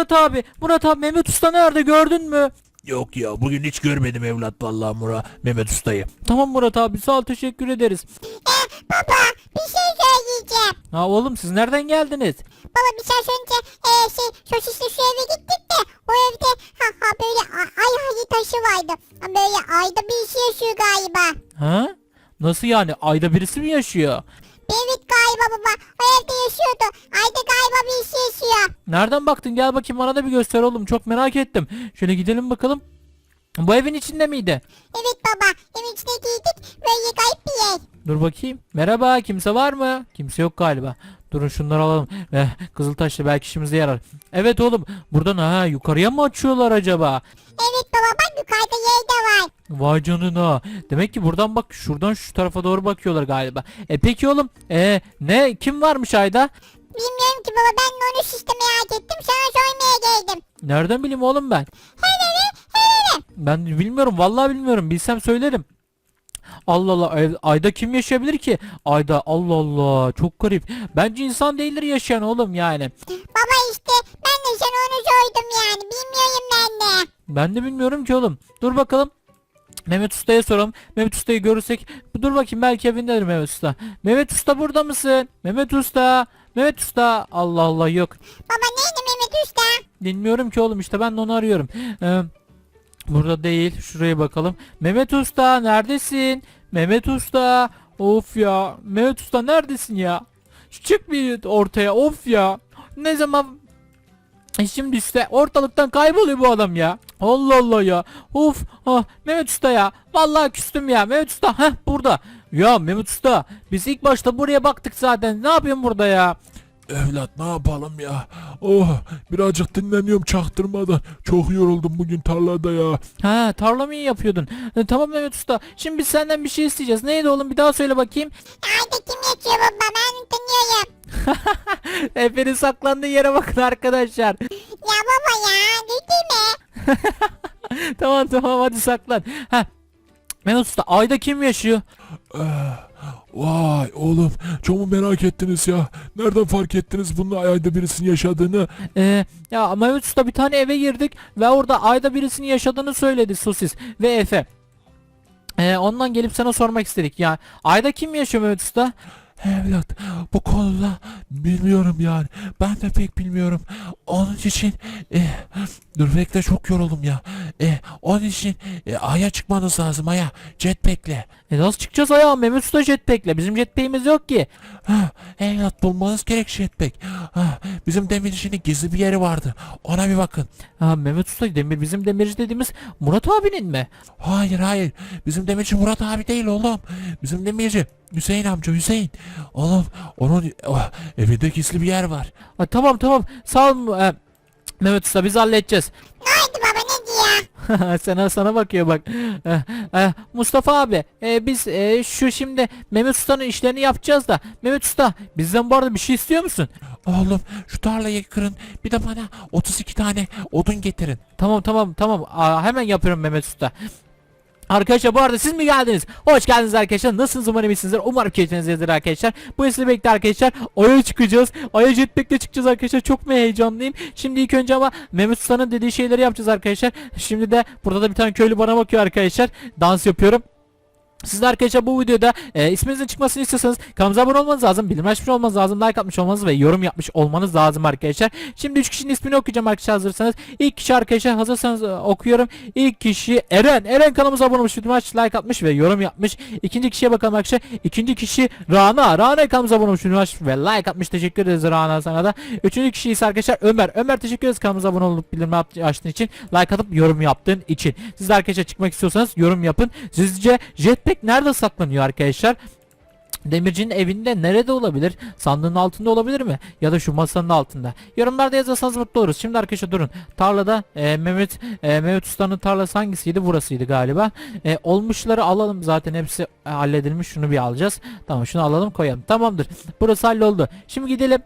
Murat abi, Murat abi Mehmet Usta nerede gördün mü? Yok ya bugün hiç görmedim evlat vallahi Mura Mehmet Usta'yı. Tamam Murat abi sağ ol teşekkür ederiz. Ee, baba bir şey söyleyeceğim. Ha oğlum siz nereden geldiniz? Baba bir şey önce e, şey sosisli şu eve gittik de o evde ha, ha böyle ay ayı taşı vardı. Ha, böyle ayda bir şey yaşıyor galiba. Ha? Nasıl yani ayda birisi mi yaşıyor? Evet galiba baba o evde yaşıyordu. Ayda galiba bir şey yaşıyor. Nereden baktın gel bakayım bana da bir göster oğlum çok merak ettim. Şöyle gidelim bakalım. Bu evin içinde miydi? Evet baba evin içine girdik böyle kayıp bir yer. Dur bakayım. Merhaba kimse var mı? Kimse yok galiba. Durun şunları alalım. Eh, Kızıltaşlı belki işimize yarar. Evet oğlum buradan ha yukarıya mı açıyorlar acaba? Evet yukarıda yer de var. Vay canına. Demek ki buradan bak şuradan şu tarafa doğru bakıyorlar galiba. E peki oğlum e, ne kim varmış ayda? Bilmiyorum ki baba ben de onu işte merak ettim sana sormaya geldim. Nereden bileyim oğlum ben? Hele hele. Ben bilmiyorum vallahi bilmiyorum. Bilsem söylerim. Allah Allah ayda kim yaşayabilir ki? Ayda Allah Allah çok garip. Bence insan değildir yaşayan oğlum yani. Baba işte ben de sana onu sordum yani bilmiyorum ben de. Ben de bilmiyorum ki oğlum. Dur bakalım. Mehmet Usta'ya soralım. Mehmet Usta'yı görürsek dur bakayım belki evindedir Mehmet Usta. Mehmet Usta burada mısın? Mehmet Usta. Mehmet Usta. Allah Allah yok. Baba neydi Mehmet Usta? Bilmiyorum ki oğlum işte ben de onu arıyorum. Ee, burada değil. Şuraya bakalım. Mehmet Usta neredesin? Mehmet Usta. Of ya. Mehmet Usta neredesin ya? Çık bir ortaya. Of ya. Ne zaman E Şimdi işte ortalıktan kayboluyor bu adam ya. Allah Allah ya. Of. Ah, Mehmet Usta ya. Vallahi küstüm ya. Mehmet Usta. Heh burada. Ya Mehmet Usta. Biz ilk başta buraya baktık zaten. Ne yapıyorsun burada ya? Evlat ne yapalım ya. Oh birazcık dinleniyorum çaktırmadan. Çok yoruldum bugün tarlada ya. Ha tarla mı iyi yapıyordun? E, tamam Mehmet Usta. Şimdi biz senden bir şey isteyeceğiz. Neydi oğlum bir daha söyle bakayım. Ayda kim yatıyor baba ben tanıyorum. Efe'nin saklandığı yere bakın arkadaşlar. Ya baba ya mi? tamam tamam hadi saklan. Mehmet Usta ayda kim yaşıyor? Vay oğlum çok mu merak ettiniz ya? Nereden fark ettiniz bunun ayda birisinin yaşadığını? Ee, ya Mehmet Usta bir tane eve girdik ve orada ayda birisinin yaşadığını söyledi Sosis ve Efe. Ee, ondan gelip sana sormak istedik ya. Ayda kim yaşıyor Mehmet Usta? Evlat bu konuda bilmiyorum yani. Ben de pek bilmiyorum. Onun için eh, dur bekle çok yoruldum ya. Eh, onun için eh, aya çıkmanız lazım aya. Jetpack'le. E nasıl çıkacağız ayağa Mehmet Usta jetpack'le? Bizim jetpack'imiz yok ki. Ha, evlat bulmanız gerek jetpack. Ha, bizim demircinin gizli bir yeri vardı. Ona bir bakın. Ha Mehmet Usta demir bizim demirci dediğimiz Murat abinin mi? Hayır hayır. Bizim demirci Murat abi değil oğlum. Bizim demirci Hüseyin amca Hüseyin. Oğlum onun oh, evinde gizli bir yer var. Ha, tamam tamam sağ ol e, Mehmet Usta biz halledeceğiz. Ne oldu baba ne diyor? sana sana bakıyor bak. Eh, eh, Mustafa abi e, biz e, şu şimdi Mehmet Usta'nın işlerini yapacağız da Mehmet Usta bizden bu arada bir şey istiyor musun? Oğlum şu tarlayı kırın. Bir de bana 32 tane odun getirin. Tamam tamam tamam Aa, hemen yapıyorum Mehmet Usta. Arkadaşlar bu arada siz mi geldiniz? Hoş geldiniz arkadaşlar. Nasılsınız umarım iyisinizdir. Umarım keyfinizdedir arkadaşlar. Bu esnada bekle arkadaşlar. Ay'a çıkacağız. Ay'a jetpack'le çıkacağız arkadaşlar. Çok mu heyecanlıyım. Şimdi ilk önce ama Mehmet Usta'nın dediği şeyleri yapacağız arkadaşlar. Şimdi de burada da bir tane köylü bana bakıyor arkadaşlar. Dans yapıyorum. Siz arkadaşlar bu videoda e, isminizin çıkmasını istiyorsanız kanalımıza abone olmanız lazım, bildirim açmış olmanız lazım, like atmış olmanız ve yorum yapmış olmanız lazım arkadaşlar. Şimdi 3 kişinin ismini okuyacağım arkadaşlar hazırsanız. İlk kişi arkadaşlar hazırsanız e, okuyorum. İlk kişi Eren. Eren kanalımıza abone olmuş, bildirim açmış, like atmış ve yorum yapmış. İkinci kişiye bakalım arkadaşlar. İkinci kişi Rana. Rana kanalımıza abone olmuş, bildirim açmış ve like atmış. Teşekkür ederiz Rana sana da. Üçüncü kişi ise arkadaşlar Ömer. Ömer teşekkür ederiz kanalımıza abone olup bildirim açtığın için, like atıp yorum yaptığın için. Siz arkadaşlar çıkmak istiyorsanız yorum yapın. Sizce jetpack nerede saklanıyor arkadaşlar? Demircinin evinde nerede olabilir? Sandığın altında olabilir mi? Ya da şu masanın altında. Yorumlarda yazarsanız mutlu oluruz. Şimdi arkadaşlar durun. Tarlada e, Mehmet e, Mehmet Usta'nın tarlası hangisiydi? Burasıydı galiba. E, olmuşları alalım zaten hepsi e, halledilmiş. Şunu bir alacağız. Tamam şunu alalım koyalım. Tamamdır. Burası halloldu. Şimdi gidelim.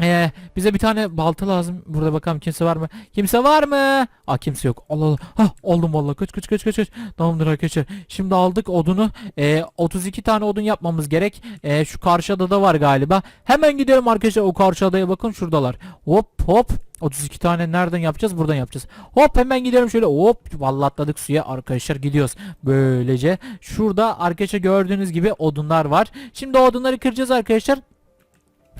Ee, bize bir tane balta lazım. Burada bakalım kimse var mı? Kimse var mı? Aa kimse yok. Allah Allah. Hah oldum vallahi. Kaç kaç kaç kaç kaç. Tamamdır arkadaşlar. Şimdi aldık odunu. Ee, 32 tane odun yapmamız gerek. Ee, şu karşı adada var galiba. Hemen gidelim arkadaşlar. O karşı adaya bakın şuradalar. Hop hop. 32 tane nereden yapacağız? Buradan yapacağız. Hop hemen gidelim şöyle. Hop vallahi atladık suya arkadaşlar gidiyoruz. Böylece şurada arkadaşlar gördüğünüz gibi odunlar var. Şimdi odunları kıracağız arkadaşlar.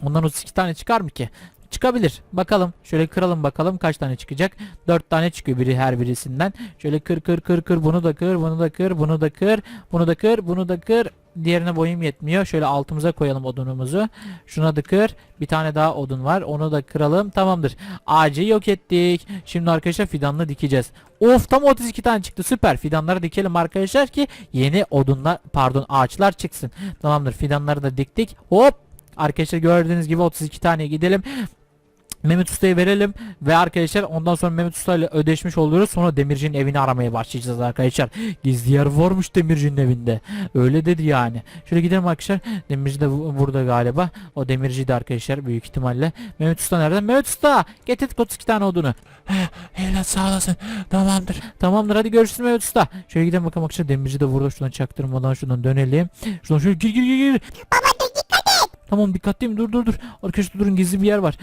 Ondan 32 tane çıkar mı ki? Çıkabilir. Bakalım. Şöyle kıralım bakalım kaç tane çıkacak. 4 tane çıkıyor biri her birisinden. Şöyle kır kır kır kır bunu da kır, bunu da kır, bunu da kır, bunu da kır, bunu da kır. Diğerine boyum yetmiyor. Şöyle altımıza koyalım odunumuzu. Şuna da kır. Bir tane daha odun var. Onu da kıralım. Tamamdır. Ağacı yok ettik. Şimdi arkadaşlar fidanını dikeceğiz. Of tam 32 tane çıktı. Süper. Fidanları dikelim arkadaşlar ki yeni odunlar pardon ağaçlar çıksın. Tamamdır. Fidanları da diktik. Hop Arkadaşlar gördüğünüz gibi 32 tane gidelim. Mehmet Usta'ya verelim ve arkadaşlar ondan sonra Mehmet Usta ile ödeşmiş oluyoruz. Sonra Demirci'nin evini aramaya başlayacağız arkadaşlar. Gizli yer varmış Demirci'nin evinde. Öyle dedi yani. Şöyle gidelim arkadaşlar. Demirci de bu- burada galiba. O Demirci de arkadaşlar büyük ihtimalle. Mehmet Usta nerede? Mehmet Usta getirdik 32 tane odunu. Evlat sağ olasın. Tamamdır. Tamamdır hadi görüşürüz Mehmet Usta. Şöyle gidelim bakalım arkadaşlar. Demirci de burada. Şuradan çaktırmadan şuradan dönelim. Şuradan şöyle gir gir gir gir. Baba. Tamam dikkatliyim dur dur dur. Arkadaşlar durun gizli bir yer var.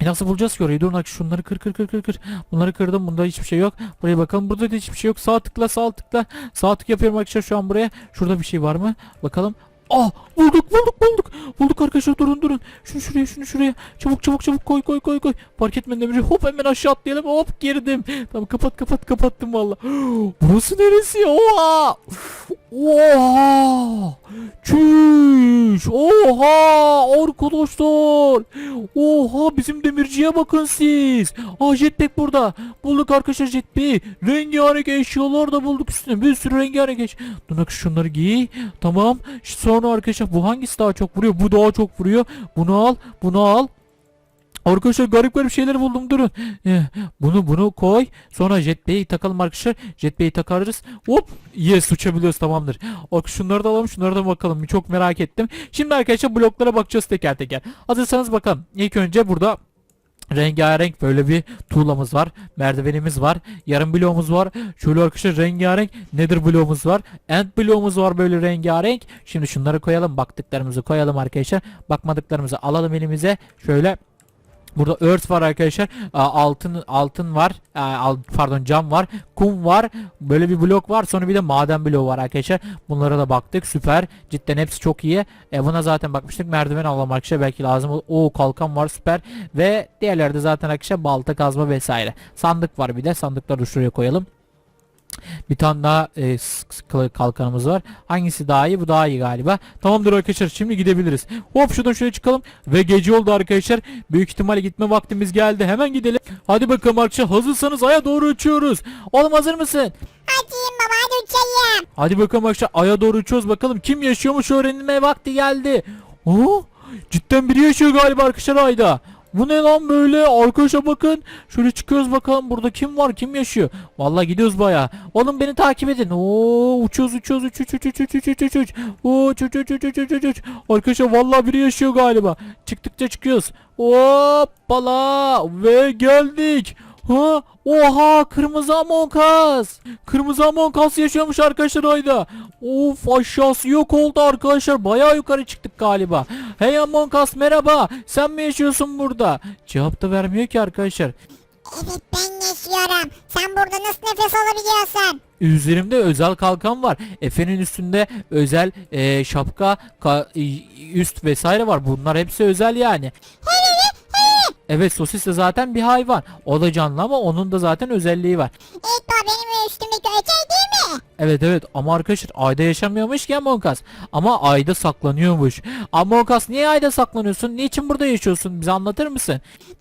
Nasıl bulacağız ki orayı? Durun bak şunları kır kır kır kır kır. Bunları kırdım. Bunda hiçbir şey yok. Buraya bakalım. Burada da hiçbir şey yok. Sağ tıkla sağ tıkla. Sağ tık yapıyorum arkadaşlar şu an buraya. Şurada bir şey var mı? Bakalım. Ah bulduk bulduk bulduk. Bulduk arkadaşlar durun durun. Şunu şuraya şunu şuraya. Çabuk çabuk çabuk koy koy koy koy. Fark etmeden demirci hop hemen aşağı atlayalım. Hop girdim. Tamam kapat kapat kapattım valla. Burası neresi? Oha. Oha. Çüş. Oha. Arkadaşlar. Oha bizim demirciye bakın siz. Aa jetpack burada. Bulduk arkadaşlar jetpack. Rengarenk eşyalar da bulduk üstüne. Bir sürü rengarenk eşya. Dur şunları giy. Tamam. Sonra arkadaşlar bu hangisi daha çok vuruyor? Bu daha çok vuruyor. Bunu al. Bunu al. Arkadaşlar garip garip şeyler buldum durun. Eh, Bunu bunu koy. Sonra jetpack'i takalım arkadaşlar. Jetpack'i takarız. Hop. Yes uçabiliyoruz tamamdır. Bak şunları da alalım şunları da bakalım. Çok merak ettim. Şimdi arkadaşlar bloklara bakacağız teker teker. Hazırsanız bakalım. İlk önce burada rengarenk böyle bir tuğlamız var. Merdivenimiz var. Yarım bloğumuz var. Şöyle arkadaşlar rengarenk nether bloğumuz var. End bloğumuz var böyle rengarenk. Şimdi şunları koyalım. Baktıklarımızı koyalım arkadaşlar. Bakmadıklarımızı alalım elimize. Şöyle Burada earth var arkadaşlar. Altın altın var. Pardon cam var. Kum var. Böyle bir blok var. Sonra bir de maden bloğu var arkadaşlar. Bunlara da baktık. Süper. Cidden hepsi çok iyi. E, buna zaten bakmıştık. Merdiven alalım arkadaşlar. Belki lazım. Oo kalkan var. Süper. Ve diğerleri de zaten arkadaşlar balta kazma vesaire. Sandık var bir de. Sandıkları şuraya koyalım. Bir tane daha e, kalkanımız var. Hangisi daha iyi? Bu daha iyi galiba. Tamamdır arkadaşlar. Şimdi gidebiliriz. Hop şuradan şöyle çıkalım. Ve gece oldu arkadaşlar. Büyük ihtimalle gitme vaktimiz geldi. Hemen gidelim. Hadi bakalım arkadaşlar. Hazırsanız aya doğru uçuyoruz. Oğlum hazır mısın? Hadi baba hadi uçayım. Hadi bakalım arkadaşlar. Aya doğru uçuyoruz. Bakalım kim yaşıyormuş öğrenilme vakti geldi. Oo, cidden biri yaşıyor galiba arkadaşlar ayda. Bu ne lan böyle? Arkadaşlar bakın. Şöyle çıkıyoruz bakalım burada kim var? Kim yaşıyor? Vallahi gidiyoruz baya. Oğlum beni takip edin. Oo uçuyoruz uçuyoruz uç uç uç uç uç uç uç uç. Oo uç uç uç uç uç uç uç. Arkadaşlar vallahi biri yaşıyor galiba. Çıktıkça çıkıyoruz. Hoppala ve geldik. Ha? Oha kırmızı Among Us. Kırmızı Among Us yaşıyormuş arkadaşlar ayda. Of aşağısı yok oldu arkadaşlar. Bayağı yukarı çıktık galiba. Hey Among Us merhaba. Sen mi yaşıyorsun burada? Cevap da vermiyor ki arkadaşlar. Evet ben yaşıyorum. Sen burada nasıl nefes alabiliyorsun? Üzerimde özel kalkan var. Efe'nin üstünde özel e, şapka, ka- üst vesaire var. Bunlar hepsi özel yani. Evet sosis de zaten bir hayvan. O da canlı ama onun da zaten özelliği var. Evet baba benim üstümdeki ötey değil mi? Evet evet ama arkadaşlar ayda yaşamıyormuş ki Among Us. Ama ayda saklanıyormuş. Among Us niye ayda saklanıyorsun? Niçin burada yaşıyorsun? Bize anlatır mısın?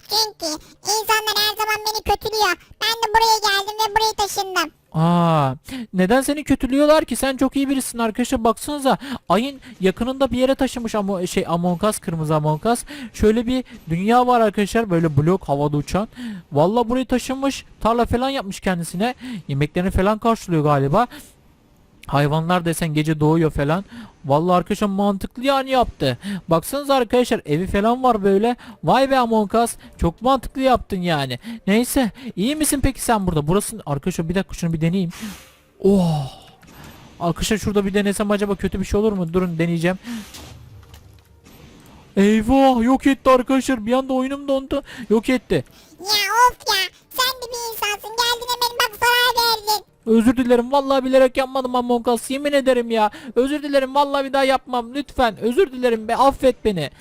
Çünkü insanlar her zaman beni kötülüyor. Ben de buraya geldim ve buraya taşındım. Aa, neden seni kötülüyorlar ki? Sen çok iyi birisin arkadaşlar. Baksanıza. Ayın yakınında bir yere taşımış ama şey Among Us, kırmızı Among Us. Şöyle bir dünya var arkadaşlar. Böyle blok havada uçan. Vallahi burayı taşınmış. Tarla falan yapmış kendisine. Yemeklerini falan karşılıyor galiba. Hayvanlar desen gece doğuyor falan. Vallahi arkadaşlar mantıklı yani yaptı. Baksanıza arkadaşlar evi falan var böyle. Vay be Among Us. Çok mantıklı yaptın yani. Neyse. iyi misin peki sen burada? Burası arkadaşlar bir dakika şunu bir deneyeyim. Oh. Arkadaşlar şurada bir denesem acaba kötü bir şey olur mu? Durun deneyeceğim. Eyvah yok etti arkadaşlar. Bir anda oyunum dondu. Yok etti. Ya of ya sen de bir insansın geldin hemen bak zarar verdin. Özür dilerim vallahi bilerek yapmadım Among Us yemin ederim ya. Özür dilerim vallahi bir daha yapmam lütfen. Özür dilerim be affet beni.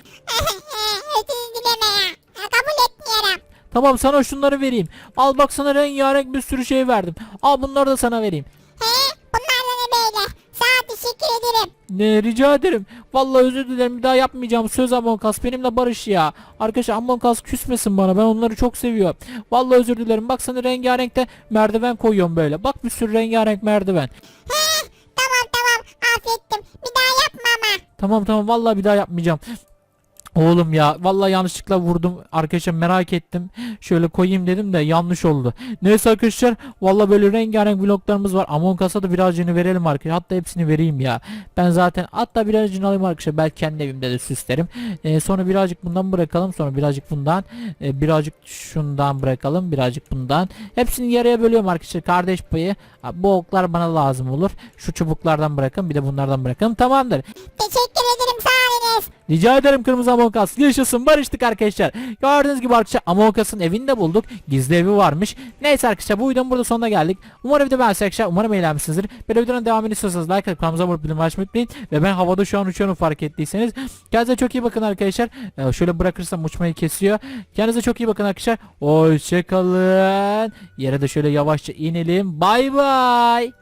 Özür dileme ya. Kabul etmiyorum. Tamam sana şunları vereyim. Al bak sana rengarenk bir sürü şey verdim. Al bunları da sana vereyim. He? Bunlar da ne böyle? Sana teşekkür ederim. Ne rica ederim. Vallahi özür dilerim bir daha yapmayacağım. Söz Among Us benimle barış ya. Arkadaşlar Among Us küsmesin bana. Ben onları çok seviyorum. Vallahi özür dilerim. Bak sana rengarenk de merdiven koyuyorum böyle. Bak bir sürü rengarenk merdiven. He? Tamam tamam affettim. Bir daha yapma ama. Tamam tamam vallahi bir daha yapmayacağım. Oğlum ya vallahi yanlışlıkla vurdum arkadaşlar merak ettim. Şöyle koyayım dedim de yanlış oldu. Neyse arkadaşlar vallahi böyle rengarenk vloglarımız var. Among Us'a da birazcını verelim arkadaşlar. Hatta hepsini vereyim ya. Ben zaten hatta birazcını alayım arkadaşlar. Belki kendi evimde de süslerim. Ee, sonra birazcık bundan bırakalım. Sonra birazcık bundan. Ee, birazcık şundan bırakalım. Birazcık bundan. Hepsini yarıya bölüyorum arkadaşlar. Kardeş payı. Bu oklar bana lazım olur. Şu çubuklardan bırakın. Bir de bunlardan bırakalım. Tamamdır. Teşekkür ederim olunuz. Rica ederim Kırmızı Among Us. Yaşasın barıştık arkadaşlar. Gördüğünüz gibi arkadaşlar Among Us'ın evini de bulduk. Gizli evi varmış. Neyse arkadaşlar bu videonun burada sonuna geldik. Umarım video beğenmişsiniz arkadaşlar. Umarım eğlenmişsinizdir. Böyle videonun devamını istiyorsanız like atıp kanalımıza abone açmayı unutmayın. Ve ben havada şu an uçuyorum fark ettiyseniz. Kendinize çok iyi bakın arkadaşlar. Ee, şöyle bırakırsam uçmayı kesiyor. Kendinize çok iyi bakın arkadaşlar. Hoşçakalın. Yere de şöyle yavaşça inelim. Bay bay.